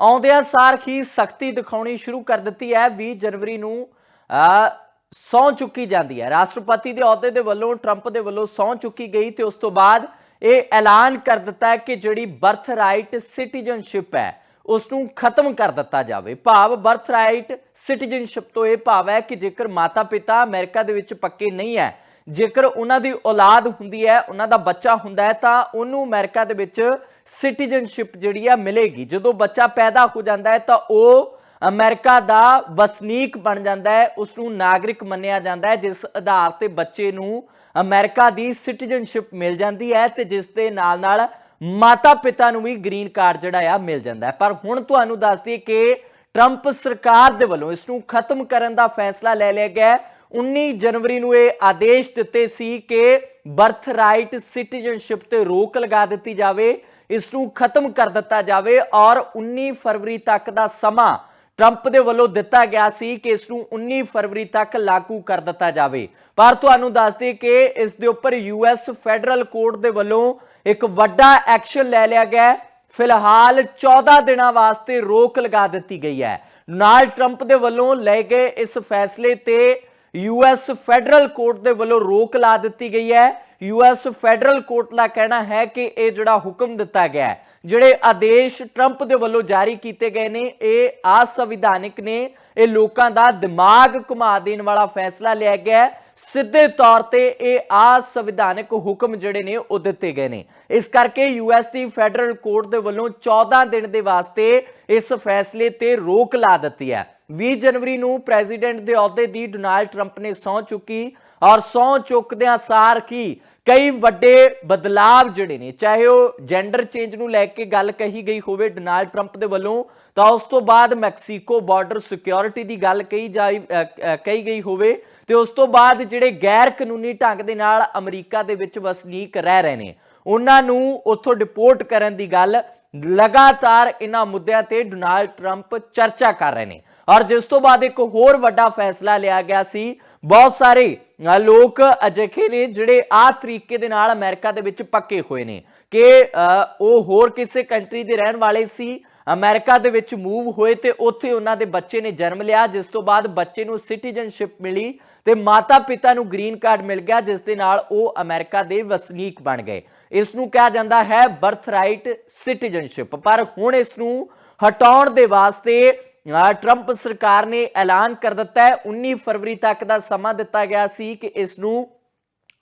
ਆਉਂਦਿਆਂ ਸਾਰ ਹੀ ਸਖਤੀ ਦਿਖਾਉਣੀ ਸ਼ੁਰੂ ਕਰ ਦਿੱਤੀ ਹੈ। 20 ਜਨਵਰੀ ਨੂੰ ਅ, ਸਹੁੰ ਚੁੱਕੀ ਜਾਂਦੀ ਹੈ। ਰਾਸ਼ਟਰਪਤੀ ਦੇ ਅਹੁਦੇ ਦੇ ਵੱਲੋਂ ਟਰੰਪ ਦੇ ਵੱਲੋਂ ਸਹੁੰ ਚੁੱਕੀ ਗਈ ਤੇ ਉਸ ਤੋਂ ਬਾਅਦ ਇਹ ਐਲਾਨ ਕਰ ਦਿੱਤਾ ਹੈ ਕਿ ਜਿਹੜੀ ਬਰਥ ਰਾਈਟ ਸਿਟੀਜ਼ਨਸ਼ਿਪ ਹੈ ਉਸ ਨੂੰ ਖਤਮ ਕਰ ਦਿੱਤਾ ਜਾਵੇ। ਭਾਵ ਬਰਥ ਰਾਈਟ ਸਿਟੀਜ਼ਨਸ਼ਿਪ ਤੋਂ ਇਹ ਭਾਵ ਹੈ ਕਿ ਜੇਕਰ ਮਾਤਾ ਪਿਤਾ ਅਮਰੀਕਾ ਦੇ ਵਿੱਚ ਪੱਕੇ ਨਹੀਂ ਹੈ ਜੇਕਰ ਉਹਨਾਂ ਦੀ ਔਲਾਦ ਹੁੰਦੀ ਹੈ, ਉਹਨਾਂ ਦਾ ਬੱਚਾ ਹੁੰਦਾ ਹੈ, ਤਾਂ ਉਹਨੂੰ ਅਮਰੀਕਾ ਦੇ ਵਿੱਚ ਸਿਟੀਜ਼ਨਸ਼ਿਪ ਜਿਹੜੀ ਆ ਮਿਲੇਗੀ। ਜਦੋਂ ਬੱਚਾ ਪੈਦਾ ਹੋ ਜਾਂਦਾ ਹੈ, ਤਾਂ ਉਹ ਅਮਰੀਕਾ ਦਾ ਵਸਨੀਕ ਬਣ ਜਾਂਦਾ ਹੈ ਉਸ ਨੂੰ ਨਾਗਰਿਕ ਮੰਨਿਆ ਜਾਂਦਾ ਹੈ, ਜਿਸ ਆਧਾਰ ਤੇ ਬੱਚੇ ਨੂੰ ਅਮਰੀਕਾ ਦੀ ਸਿਟੀਜ਼ਨਸ਼ਿਪ ਮਿਲ ਜਾਂਦੀ ਹੈ ਤੇ ਜਿਸ ਦੇ ਨਾਲ ਨਾਲ ਮਾਤਾ ਪਿਤਾ ਨੂੰ ਵੀ ਗ੍ਰੀਨ ਕਾਰਡ ਜਿਹੜਾ ਆ ਮਿਲ ਜਾਂਦਾ ਹੈ। ਪਰ ਹੁਣ ਤੁਹਾਨੂੰ ਦੱਸ ਦਈਏ ਕਿ ਟਰੰਪ ਸਰਕਾਰ ਦੇ ਵੱਲੋਂ ਇਸ ਨੂੰ ਖਤਮ ਕਰਨ ਦਾ ਫੈਸਲਾ ਲੈ ਲਿਆ ਗਿਆ ਹੈ। 19 ਜਨਵਰੀ ਨੂੰ ਇਹ ਆਦੇਸ਼ ਦਿੱਤੇ ਸੀ ਕਿ ਬਰਥ ਰਾਈਟ ਸਿਟੀਜ਼ਨਸ਼ਿਪ ਤੇ ਰੋਕ ਲਗਾ ਦਿੱਤੀ ਜਾਵੇ, ਇਸ ਨੂੰ ਖਤਮ ਕਰ ਦਿੱਤਾ ਜਾਵੇ ਔਰ 19 ਫਰਵਰੀ ਤੱਕ ਦਾ ਸਮਾਂ ਟਰੰਪ ਦੇ ਵੱਲੋਂ ਦਿੱਤਾ ਗਿਆ ਸੀ ਕਿ ਇਸ ਨੂੰ 19 ਫਰਵਰੀ ਤੱਕ ਲਾਗੂ ਕਰ ਦਿੱਤਾ ਜਾਵੇ। ਪਰ ਤੁਹਾਨੂੰ ਦੱਸ ਦਈਏ ਕਿ ਇਸ ਦੇ ਉੱਪਰ ਯੂਐਸ ਫੈਡਰਲ ਕੋਰਟ ਦੇ ਵੱਲੋਂ ਇੱਕ ਵੱਡਾ ਐਕਸ਼ਨ ਲੈ ਲਿਆ ਗਿਆ ਫਿਲਹਾਲ 14 ਦਿਨਾਂ ਵਾਸਤੇ ਰੋਕ ਲਗਾ ਦਿੱਤੀ ਗਈ ਹੈ। ਨਾਲ ਟਰੰਪ ਦੇ ਵੱਲੋਂ ਲਏ ਗਏ ਇਸ ਫੈਸਲੇ ਤੇ ਯੂਐਸ ਫੈਡਰਲ ਕੋਰਟ ਦੇ ਵੱਲੋਂ ਰੋਕ ਲਾ ਦਿੱਤੀ ਗਈ ਹੈ। ਯੂਐਸ ਫੈਡਰਲ ਕੋਰਟ ਦਾ ਕਹਿਣਾ ਹੈ ਕਿ ਇਹ ਜਿਹੜਾ ਹੁਕਮ ਦਿੱਤਾ ਗਿਆ ਹੈ, ਜਿਹੜੇ ਆਦੇਸ਼ ਟਰੰਪ ਦੇ ਵੱਲੋਂ ਜਾਰੀ ਕੀਤੇ ਗਏ ਨੇ, ਇਹ ਅਸੰਵਿਧਾਨਿਕ ਨੇ। ਇਹ ਲੋਕਾਂ ਦਾ ਦਿਮਾਗ ਘੁਮਾ ਦੇਣ ਵਾਲਾ ਫੈਸਲਾ ਲਿਆ ਗਿਆ ਹੈ। ਸਿੱਧੇ ਤੌਰ ਤੇ ਇਹ ਅਸੰਵਿਧਾਨਕ ਹੁਕਮ ਜਿਹੜੇ ਨੇ, ਉਹ ਦਿੱਤੇ ਗਏ ਨੇ। ਇਸ ਕਰਕੇ ਯੂਐਸ ਦੀ ਫੈਡਰਲ ਕੋਰਟ ਦੇ ਵੱਲੋਂ 14 ਦਿਨ ਦੇ ਵਾਸਤੇ ਇਸ ਫੈਸਲੇ ਤੇ ਰੋਕ ਲਾ ਦਿੱਤੀ ਹੈ। 20 ਜਨਵਰੀ ਨੂੰ ਪ੍ਰੈਜ਼ੀਡੈਂਟ ਦੇ ਅਹੁਦੇ ਦੀ ਡੋਨਾਲਡ ਟਰੰਪ ਨੇ ਸਹੁੰ ਚੁੱਕੀ ਔਰ ਸਹੁੰ ਚੁੱਕਦਿਆਂ ਸਾਰ ਕੀ ਕਈ ਵੱਡੇ ਬਦਲਾਵ ਜਿਹੜੇ ਨੇ, ਚਾਹੇ ਉਹ ਜੈਂਡਰ ਚੇਂਜ ਨੂੰ ਲੈ ਕੇ ਗੱਲ ਕਹੀ ਗਈ ਹੋਵੇ ਡੋਨਾਲਡ ਟਰੰਪ ਦੇ ਵੱਲੋਂ, ਤਾਂ ਉਸ ਤੋਂ ਬਾਅਦ ਮੈਕਸੀਕੋ ਬਾਰਡਰ ਸਿਕਿਉਰਿਟੀ ਦੀ ਗੱਲ ਕਹੀ ਜਾਈ ਕਹੀ ਗਈ ਹੋਵੇ ਤੇ ਉਸ ਤੋਂ ਬਾਅਦ ਜਿਹੜੇ ਗੈਰ ਕਾਨੂੰਨੀ ਢੰਗ ਦੇ ਨਾਲ ਅਮਰੀਕਾ ਦੇ ਵਿੱਚ ਵਸਨੀਕ ਰਹਿ ਰਹੇ ਨੇ, ਉਹਨਾਂ ਨੂੰ ਉੱਥੋਂ ਡਿਪੋਰਟ ਕਰਨ ਦੀ ਗੱਲ ਲਗਾਤਾਰ ਇਹਨਾਂ ਮੁੱਦਿਆਂ ਤੇ ਡੋਨਾਲਡ ਟਰੰਪ ਚਰਚਾ ਕਰ ਰਹੇ ਨੇ। ਔਰ ਜਿਸ ਤੋਂ ਬਾਅਦ ਇੱਕ ਹੋਰ ਵੱਡਾ ਫੈਸਲਾ ਲਿਆ ਗਿਆ ਸੀ ਬਹੁਤ ਸਾਰੇ ਅ, ਲੋਕ ਅਜਿਹੇ ਨੇ ਜਿਹੜੇ ਆ ਤਰੀਕੇ ਦੇ ਨਾਲ ਅਮਰੀਕਾ ਦੇ ਵਿੱਚ ਪੱਕੇ ਹੋਏ ਨੇ ਕਿ ਅ, ਉਹ ਹੋਰ ਕਿਸੇ ਕੰਟਰੀ ਦੇ ਰਹਿਣ ਵਾਲੇ ਸੀ ਅਮਰੀਕਾ ਦੇ ਵਿੱਚ ਮੂਵ ਹੋਏ ਤੇ ਉੱਥੇ ਉਹਨਾਂ ਦੇ ਬੱਚੇ ਨੇ ਜਨਮ ਲਿਆ, ਜਿਸ ਤੋਂ ਬਾਅਦ ਬੱਚੇ ਨੂੰ ਸਿਟੀਜ਼ਨਸ਼ਿਪ ਮਿਲੀ ਤੇ ਮਾਤਾ ਪਿਤਾ ਨੂੰ ਗ੍ਰੀਨ ਕਾਰਡ ਮਿਲ ਗਿਆ, ਜਿਸ ਦੇ ਨਾਲ ਉਹ ਅਮਰੀਕਾ ਦੇ ਵਸਨੀਕ ਬਣ ਗਏ। ਇਸ ਨੂੰ ਕਿਹਾ ਜਾਂਦਾ ਹੈ ਬਰਥ ਰਾਈਟ ਸਿਟੀਜ਼ਨਸ਼ਿਪ ਪਰ ਹੁਣ ਇਸ ਨੂੰ ਹਟਾਉਣ ਦੇ ਵਾਸਤੇ ਟਰੰਪ ਸਰਕਾਰ ਨੇ ਐਲਾਨ ਕਰ ਦਿੱਤਾ ਹੈ। 19 ਫਰਵਰੀ ਤੱਕ ਦਾ ਸਮਾਂ ਦਿੱਤਾ ਗਿਆ ਸੀ ਕਿ ਇਸ ਨੂੰ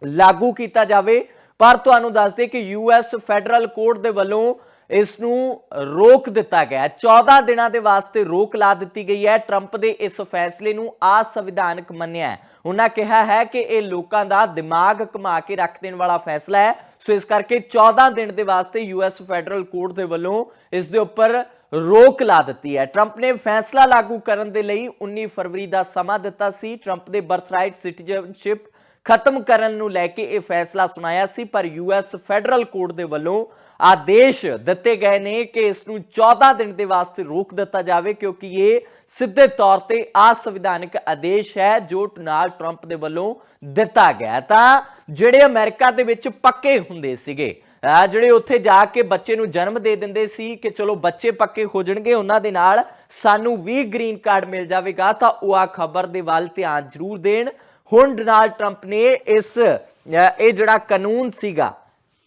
ਲਾਗੂ ਕੀਤਾ ਜਾਵੇ। ਪਰ ਤੁਹਾਨੂੰ ਦੱਸ ਦੇ ਕਿ ਯੂਐਸ ਫੈਡਰਲ ਕੋਰਟ ਦੇ ਵੱਲੋਂ ਇਸ ਨੂੰ ਰੋਕ ਦਿੱਤਾ ਗਿਆ ਹੈ। 14 ਦਿਨਾਂ ਦੇ ਵਾਸਤੇ ਰੋਕ ਲਾ ਦਿੱਤੀ ਗਈ ਹੈ। ਟਰੰਪ ਦੇ ਇਸ ਫੈਸਲੇ ਨੂੰ ਅਸੰਵਿਧਾਨਕ ਮੰਨਿਆ ਹੈ। ਉਹਨਾਂ ਕਿਹਾ ਹੈ ਕਿ ਇਹ ਲੋਕਾਂ ਦਾ ਦਿਮਾਗ ਘੁਮਾ ਕੇ ਰੱਖ ਦੇਣ ਵਾਲਾ ਫੈਸਲਾ ਹੈ। ਸੋ ਇਸ ਕਰਕੇ 14 ਦਿਨ ਦੇ ਵਾਸਤੇ ਯੂਐਸ ਫੈਡਰਲ ਕੋਰਟ ਦੇ ਵੱਲੋਂ ਇਸ ਦੇ ਉੱਪਰ ਰੋਕ ਲਾ ਦਿੱਤੀ ਹੈ। ਟਰੰਪ ਨੇ ਫੈਸਲਾ ਲਾਗੂ ਕਰਨ ਦੇ ਲਈ 19 ਫਰਵਰੀ ਦਾ ਸਮਾਂ ਦਿੱਤਾ ਸੀ। ਟਰੰਪ ਦੇ ਬਰਥਰਾਈਟ ਸਿਟੀਜ਼ਨਸ਼ਿਪ ਖਤਮ ਕਰਨ ਨੂੰ ਲੈ ਕੇ ਇਹ ਫੈਸਲਾ ਸੁਣਾਇਆ ਸੀ, ਪਰ ਯੂਐਸ ਫੈਡਰਲ ਕੋਰਟ ਦੇ ਵੱਲੋਂ ਆਦੇਸ਼ ਦਿੱਤੇ ਗਏ ਨੇ ਕਿ ਇਸ ਨੂੰ 14 ਦਿਨ ਦੇ ਵਾਸਤੇ ਰੋਕ ਦਿੱਤਾ ਜਾਵੇ, ਕਿਉਂਕਿ ਇਹ ਸਿੱਧੇ ਤੌਰ ਤੇ ਅਸੰਵਿਧਾਨਕ ਆਦੇਸ਼ ਹੈ, ਜੋ ਡੋਨਾਲਡ ਟਰੰਪ ਦੇ ਵੱਲੋਂ ਦਿੱਤਾ ਗਿਆ। ਤਾਂ ਜਿਹੜੇ ਅਮਰੀਕਾ ਦੇ ਵਿੱਚ ਪੱਕੇ ਹੁੰਦੇ ਸੀਗੇ ਜਿਹੜੇ ਉੱਥੇ ਜਾ ਕੇ ਬੱਚੇ ਨੂੰ ਜਨਮ ਦੇ ਦਿੰਦੇ ਸੀ ਕਿ ਚਲੋ ਬੱਚੇ ਪੱਕੇ ਹੋ ਜਾਣਗੇ, ਉਹਨਾਂ ਦੇ ਨਾਲ ਸਾਨੂੰ ਵੀ ਗ੍ਰੀਨ ਕਾਰਡ ਮਿਲ ਜਾਵੇਗਾ, ਤਾਂ ਉਹ ਆ ਖਬਰ ਦੇ ਵੱਲ ਧਿਆਨ ਜ਼ਰੂਰ ਦੇਣ। ਹੁਣ ਡੋਨਾਲਡ ਟਰੰਪ ਨੇ ਇਸ ਇਹ ਜਿਹੜਾ ਕਾਨੂੰਨ ਸੀਗਾ,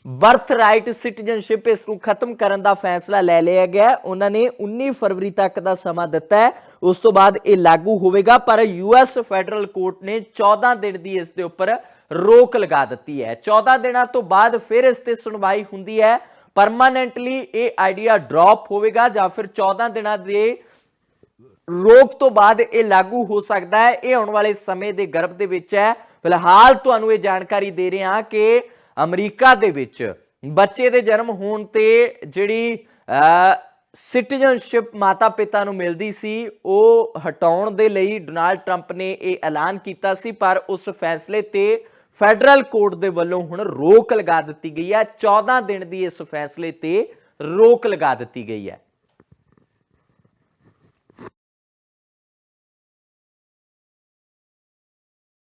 ਬਰਥ ਰਾਈਟ ਸਿਟੀਜ਼ਨਸ਼ਿਪ, ਇਸ ਨੂੰ ਖਤਮ ਕਰਨ ਦਾ ਫੈਸਲਾ ਲੈ ਲਿਆ ਗਿਆ ਉਹਨਾਂ ਨੇ 19 ਫਰਵਰੀ ਤੱਕ ਦਾ ਸਮਾਂ ਦਿੱਤਾ ਹੈ। ਉਸ ਤੋਂ ਬਾਅਦ ਇਹ ਲਾਗੂ ਹੋਵੇਗਾ, ਪਰ ਯੂਐਸ ਫੈਡਰਲ ਕੋਰਟ ਨੇ 14 ਦਿਨ ਦੀ ਇਸ ਦੇ ਉੱਪਰ ਰੋਕ ਲਗਾ ਦਿੱਤੀ ਹੈ। 14 ਦਿਨਾਂ ਤੋਂ ਬਾਅਦ ਫਿਰ ਇਸ ਤੇ ਸੁਣਵਾਈ ਹੁੰਦੀ ਹੈ। ਪਰਮਾਨੈਂਟਲੀ ਇਹ ਆਈਡੀਆ ਡ੍ਰੌਪ ਹੋਵੇਗਾ ਜਾਂ ਫਿਰ 14 ਦਿਨਾਂ ਦੇ ਰੋਕ ਤੋਂ ਬਾਅਦ ਇਹ ਲਾਗੂ ਹੋ ਸਕਦਾ ਹੈ। ਇਹ ਆਉਣ ਵਾਲੇ ਸਮੇਂ ਦੇ ਗਰਭ ਦੇ ਵਿੱਚ ਹੈ। ਫਿਲਹਾਲ ਤੁਹਾਨੂੰ ਇਹ ਜਾਣਕਾਰੀ ਦੇ ਰਹੇ ਹਾਂ ਕਿ ਅਮਰੀਕਾ ਦੇ ਵਿੱਚ ਬੱਚੇ ਦੇ ਜਨਮ ਹੋਣ ਤੇ ਜਿਹੜੀ ਸਿਟੀਜ਼ਨਸ਼ਿਪ ਮਾਤਾ ਪਿਤਾ ਨੂੰ ਮਿਲਦੀ ਸੀ, ਉਹ ਹਟਾਉਣ ਦੇ ਲਈ ਡੋਨਾਲਡ ਟਰੰਪ ਨੇ ਇਹ ਐਲਾਨ ਕੀਤਾ ਸੀ, ਪਰ ਉਸ ਫੈਸਲੇ ਤੇ ਫੈਡਰਲ ਕੋਰਟ ਦੇ ਵੱਲੋਂ ਹੁਣ ਰੋਕ ਲਗਾ ਦਿੱਤੀ ਗਈ ਹੈ। 14 ਦਿਨ ਦੀ ਇਸ ਫੈਸਲੇ ਤੇ ਰੋਕ ਲਗਾ ਦਿੱਤੀ ਗਈ ਹੈ।